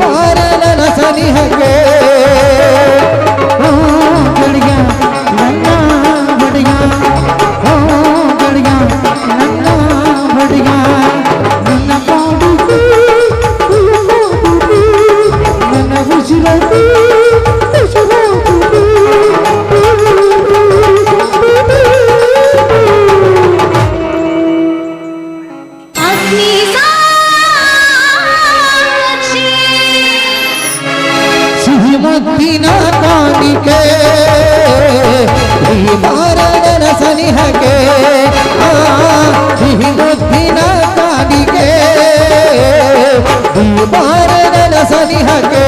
ಬಾರನ ಸನಿಹಗೆ ಓ ಗಡಿಗ ನನ್ನ ಬಡಿಗ ಓ ಮುದ್ದಿನ ಕಾಣಿಕೆ. ಈ ಮಾರಣನ ಸನಿಹಕ್ಕೆ ಸಿಹಿ ಮುದ್ದಿನ ಕಾಣಿಕೆ. ಈ ಮಾರಣನ ಸನಿಹಗೆ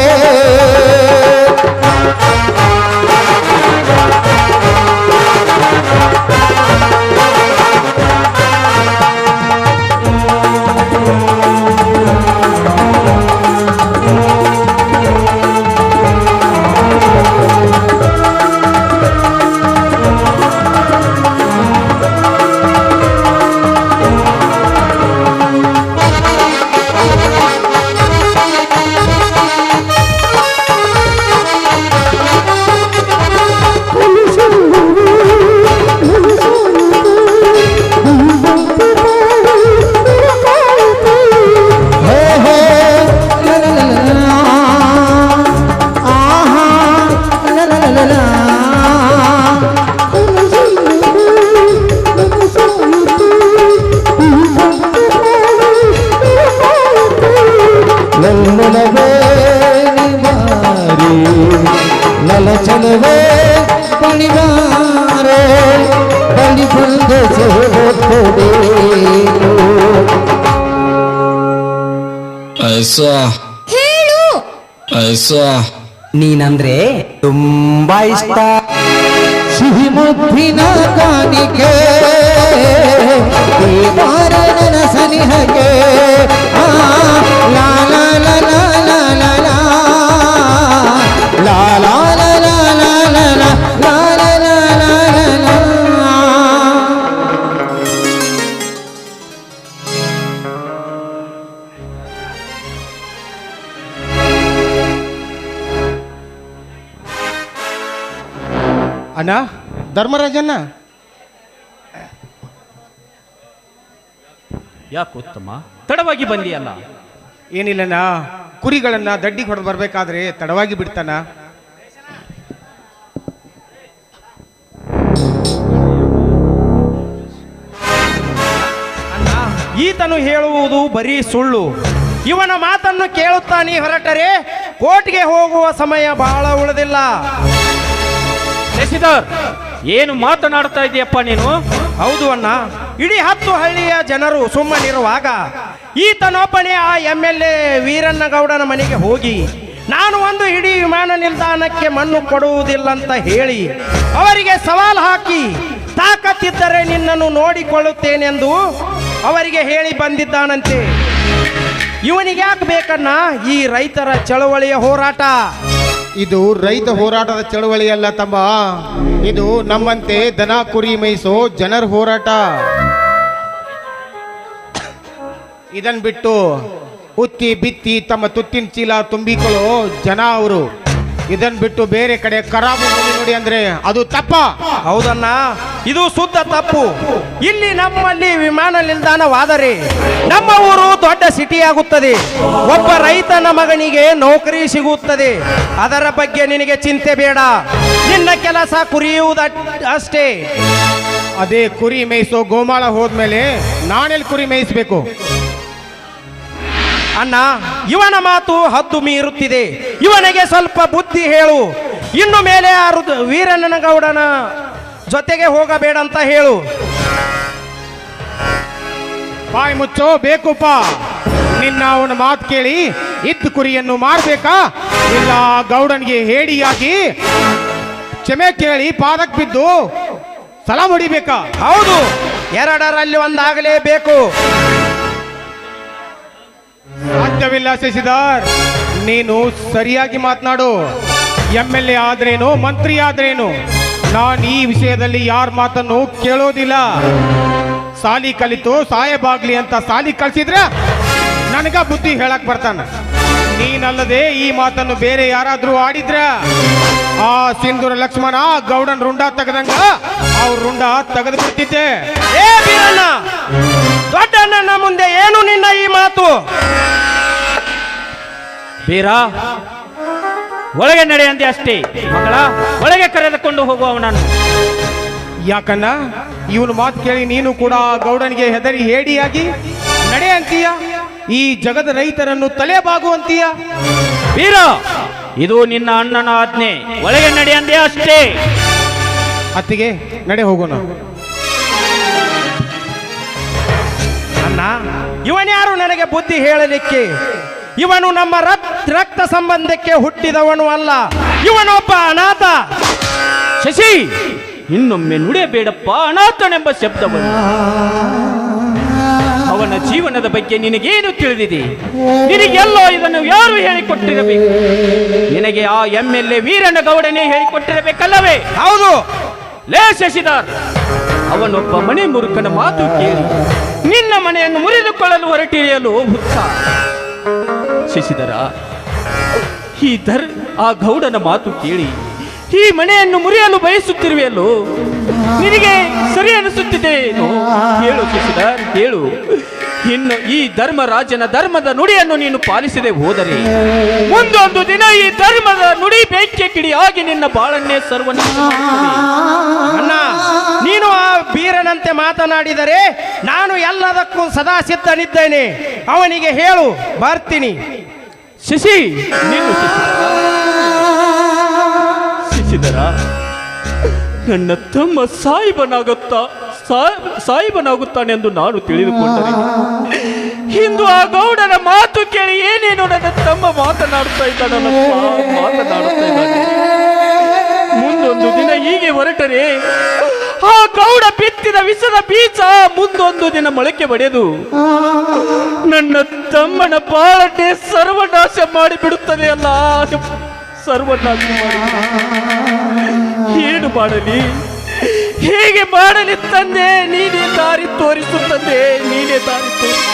ಹೇಳು. ನೀನಂದ್ರೆ ತುಂಬಾ ಇಷ್ಟ. ಸಿಹಿ ಮುದ್ದಿನ ಕಾಣಿಕೆ. ಅಣ್ಣ? ಧರ್ಮರಾಜಣ್ಣ? ಯಾಕೆ ಉತ್ತಮ? ತಡವಾಗಿ ಬಂದಿಯಲ್ಲ ಏನಿಲ್ಲಣ್ಣ ಕುರಿಗಳನ್ನ ದಡ್ಡಿಗೆ ಹೊಡೆದು ಬರ್ಬೇಕಾದ್ರೆ ತಡವಾಗಿ ಬಿಡ್ತಾನ ಈತನು ಹೇಳುವುದು ಬರೀ ಸುಳ್ಳು. ಇವನ ಮಾತನ್ನು ಕೇಳುತ್ತಾ ನೀ ಹೊರಟರೆ ಕೋರ್ಟ್ಗೆ ಹೋಗುವ ಸಮಯ ಬಹಳ ಉಳಿದಿಲ್ಲ. ಶಶಿಧರ್ ಏನು ಮಾತನಾಡ್ತಾ ಇದೆಯಪ್ಪ ನೀನು? ಹೌದು ಅಣ್ಣ. ಇಡೀ ಹತ್ತು ಹಳ್ಳಿಯ ಜನರು ಸುಮ್ಮನಿರುವಾಗ ಈತನೊಬ್ಬನೇ ಆ ಎಂ ಎಲ್ ಎ ವೀರಣ್ಣಗೌಡನ ಮನೆಗೆ ಹೋಗಿ, ನಾನು ಒಂದು ಇಡೀ ವಿಮಾನ ನಿಲ್ದಾಣಕ್ಕೆ ಮಣ್ಣು ಕೊಡುವುದಿಲ್ಲ ಅಂತ ಹೇಳಿ, ಅವರಿಗೆ ಸವಾಲು ಹಾಕಿ ತಾಕತ್ತಿದ್ದರೆ ನಿನ್ನನ್ನು ನೋಡಿಕೊಳ್ಳುತ್ತೇನೆಂದು ಅವರಿಗೆ ಹೇಳಿ ಬಂದಿದ್ದಾನಂತೆ. ಇವನಿಗೆ ಯಾಕೆ ಬೇಕನ್ನ ಈ ರೈತರ ಚಳವಳಿಯ ಹೋರಾಟ. ಇದು ರೈತ ಹೋರಾಟದ ಚಳುವಳಿಯಲ್ಲ ತಮ್ಮ ಇದು ನಮ್ಮಂತೆ ದನ, ಕುರಿ ಮೇಯಿಸೋ ಜನರ ಹೋರಾಟ. ಇದನ್ ಬಿಟ್ಟು ಉತ್ತಿ ಬಿತ್ತಿ ತಮ್ಮ ತುತ್ತಿನ ಚೀಲ ತುಂಬಿಕೊಳ್ಳೋ ಜನ ಅವರು. ಇದನ್ ಬಿಟ್ಟು ಬೇರೆ ಕಡೆ ಖರಾಬು ನೋಡಿ ಅಂದ್ರೆ ಅದು ತಪ್ಪ. ಹೌದನ್ನ ಇದು ಶುದ್ಧ ತಪ್ಪು. ಇಲ್ಲಿ ನಮ್ಮಲ್ಲಿ ವಿಮಾನ ನಿಲ್ದಾಣವಾದರೆ ನಮ್ಮ ಊರು ದೊಡ್ಡ ಸಿಟಿ ಆಗುತ್ತದೆ ಒಬ್ಬ ರೈತನ ಮಗನಿಗೆ ನೌಕರಿ ಸಿಗುತ್ತದೆ. ಅದರ ಬಗ್ಗೆ ನಿನಗೆ ಚಿಂತೆ ಬೇಡ. ನಿನ್ನ ಕೆಲಸ ಕುರಿಯುವುದ ಅಷ್ಟೇ. ಅದೇ ಕುರಿ ಮೇಯಿಸೋ ಗೋಮಾಳ ಹೋದ್ಮೇಲೆ ನಾನೆಲ್ಲಿ ಕುರಿ ಮೇಯಿಸ್ಬೇಕು? ಅಣ್ಣ ಇವನ ಮಾತು ಹದ್ದು ಮೀರುತ್ತಿದೆ. ಇವನಿಗೆ ಸ್ವಲ್ಪ ಬುದ್ಧಿ ಹೇಳು. ಇನ್ನು ಮೇಲೆ ಆ ವೀರಣ್ಣನಗೌಡನ ಜೊತೆಗೆ ಹೋಗಬೇಡ ಅಂತ ಹೇಳು. ಬಾಯಿ ಮುಚ್ಚೋ ಬೇಕುಪ್ಪ ನಿನ್ನ ಅವನ ಮಾತು ಕೇಳಿ ಇದ್ದ ಕುರಿಯನ್ನು ಮಾಡಬೇಕಾ ಇಲ್ಲ ಗೌಡನ್ಗೆ ಹೇಡಿಯಾಗಿ ಕ್ಷಮೆ ಕೇಳಿ ಪಾದಕ್ ಬಿದ್ದು ಸಲ ಹೊಡಿಬೇಕಾ? ಹೌದು ಎರಡರಲ್ಲಿ ಒಂದಾಗಲೇಬೇಕು. ಸಾಧ್ಯವಿಲ್ಲ ಶಶಿಧರ್ ನೀನು ಸರಿಯಾಗಿ ಮಾತನಾಡು. ಎಂ ಎಲ್ ಎ ಆದ್ರೇನು ಮಂತ್ರಿ ಆದ್ರೇನು? ನಾನು ಈ ವಿಷಯದಲ್ಲಿ ಯಾರ ಮಾತನ್ನು ಕೇಳೋದಿಲ್ಲ. ಸಾಲಿ ಕಲಿತು ಸಾಯಬಾಗ್ಲಿ ಅಂತ ಸಾಲಿ ಕಲಿಸಿದ್ರೆ ನನಗ ಬುದ್ಧಿ ಹೇಳಕ್ ಬರ್ತಾನ. ನೀನಲ್ಲದೆ ಈ ಮಾತನ್ನು ಬೇರೆ ಯಾರಾದ್ರೂ ಆಡಿದ್ರ ಆ ಸಿಂಧೂರ ಲಕ್ಷ್ಮಣ ಗೌಡನ್ ರುಂಡ ತೆಗೆದಂಗ ಅವ್ರ ರುಂಡ ತೆಗೆದು ಬಿಡ್ತಿದ್ದೆ ಏ ಬೀರಣ್ಣ ದೊಡ್ಡಣ್ಣನ ಮುಂದೆ ಏನು ನಿನ್ನ ಈ ಮಾತು? ಬೀರ ಒಳಗೆ ನಡೆಯಂದೆ ಅಷ್ಟೇ. ಮಗಳ ಒಳಗೆ ಕರೆದುಕೊಂಡು ಹೋಗುವವನನ್ನು ಯಾಕನ್ನ ಇವನು ಮಾತು ಕೇಳಿ ನೀನು ಕೂಡ ಗೌಡನಿಗೆ ಹೆದರಿ ಹೇಡಿಯಾಗಿ ನಡೆ ಅಂತೀಯ? ಈ ಜಗದ ರೈತರನ್ನು ತಲೆ ಬಾಗು ಅಂತೀಯ? ಬೀರ ಇದು ನಿನ್ನ ಅಣ್ಣನ ಆಜ್ಞೆ. ಒಳಗೆ ನಡೆಯಂದೆ ಅಷ್ಟೇ. ಅತ್ತಿಗೆ ನಡೆ ಹೋಗೋಣ. ಅಣ್ಣ ಇವನ್ಯಾರು ನನಗೆ ಬುದ್ಧಿ ಹೇಳಲಿಕ್ಕೆ ಇವನು ನಮ್ಮ ರಕ್ತ ರಕ್ತ ಸಂಬಂಧಕ್ಕೆ ಹುಟ್ಟಿದವನು ಅಲ್ಲ. ಇವನೊಬ್ಬ ಅನಾಥ. ಶಶಿ ಇನ್ನೊಮ್ಮೆ ನುಡಿಯಬೇಡಪ್ಪ ಅನಾಥನೆಂಬ ಶಬ್ದವನ್ನು ಅವನ ಜೀವನದ ಬಗ್ಗೆ ನಿನಗೇನು ತಿಳಿದಿದೆ? ನಿನಗೆಲ್ಲೋ ಇದನ್ನು ಯಾರು ಹೇಳಿಕೊಟ್ಟಿರಬೇಕು? ನಿನಗೆ ಆ ಎಂ ಎಲ್ ಎ ವೀರಣ್ಣ ಗೌಡನೇ ಹೇಳಿಕೊಟ್ಟಿರಬೇಕಲ್ಲವೇ? ಹೌದು. ಲೇ ಶಶಿಧರ್ ಅವನೊಬ್ಬ ಮನೆ ಮುರುಕನ ಮಾತು ಕೇಳಿ ನಿನ್ನ ಮನೆಯನ್ನು ಮುರಿದುಕೊಳ್ಳಲು ಹೊರಟಿರಿಯಲು ಹುತ್ತ ಶಶಿಧರ ಈ ಧರ್, ಆ ಗೌಡನ ಮಾತು ಕೇಳಿ, ಈ ಮನೆಯನ್ನು ಮುರಿಯಲು ಬಯಸುತ್ತಿರುವೆಯಲ್ಲೋ? ನಿನಗೆ ಸರಿ ಅನಿಸುತ್ತಿದೆ ಹೇಳು ಶಶಿಧರ್ ಹೇಳು ಇನ್ನು ಈ ಧರ್ಮರಾಜನ ಧರ್ಮದ ನುಡಿಯನ್ನು ನೀನು ಪಾಲಿಸದೆ ಹೋದರೆ, ಮುಂದೊಂದು ದಿನ ಈ ಧರ್ಮದ ನುಡಿ ಬೆಂಕಿ ಆಗಿ ನಿನ್ನ ಬಾಳನ್ನೇ ಮಾಡುತ್ತದೆ. ಅಣ್ಣ, ನೀನು ಆ ಬೀರನಂತೆ ಮಾತನಾಡಿದರೆ ನಾನು ಎಲ್ಲದಕ್ಕೂ ಸದಾ ಸಿದ್ಧನಿದ್ದೇನೆ. ಅವನಿಗೆ ಹೇಳು, ಬರ್ತೀನಿ. ಶಶಿ, ನೀನು ಶಶಿಧರ ನನ್ನ ತಮ್ಮ ಸಾಯಿಬನಾಗುತ್ತಾ ಸಾಯಿಬನಾಗುತ್ತಾನೆ ಎಂದು ನಾನು ತಿಳಿದುಕೊಂಡರೆ ಇಂದು ಆ ಗೌಡರ ಮಾತು ಕೇಳಿ ಏನೇನು ನನ್ನ ತಮ್ಮ ಮಾತನಾಡುತ್ತಾ ಇದ್ದಾನಲ್ಲಪ್ಪ ಮಾತನಾಡುತ್ತಾ ಇದ್ದಾನೆ ಮುಂದೊಂದು ದಿನ ಹೀಗೆ ಹೊರಟರೆ, ಆ ಗೌಡ ವಿಷದ ಬೀಜ ಮುಂದೊಂದು ದಿನ ಮೊಳಕೆ ಬಡಿದು ನನ್ನ ತಮ್ಮನ ಬಾಳಟೆ ಸರ್ವನಾಶ ಮಾಡಿ ಬಿಡುತ್ತದೆ ಅಲ್ಲ. ಸರ್ವನಾಶ ಏನು ಮಾಡಲಿ? ಹೇಗೆ ಮಾಡಲಿ ತಂದೆ? ನೀನೇ ದಾರಿ ತೋರಿಸುತ್ತದೆ ನೀನೇ ದಾರಿ ತೋರಿಸ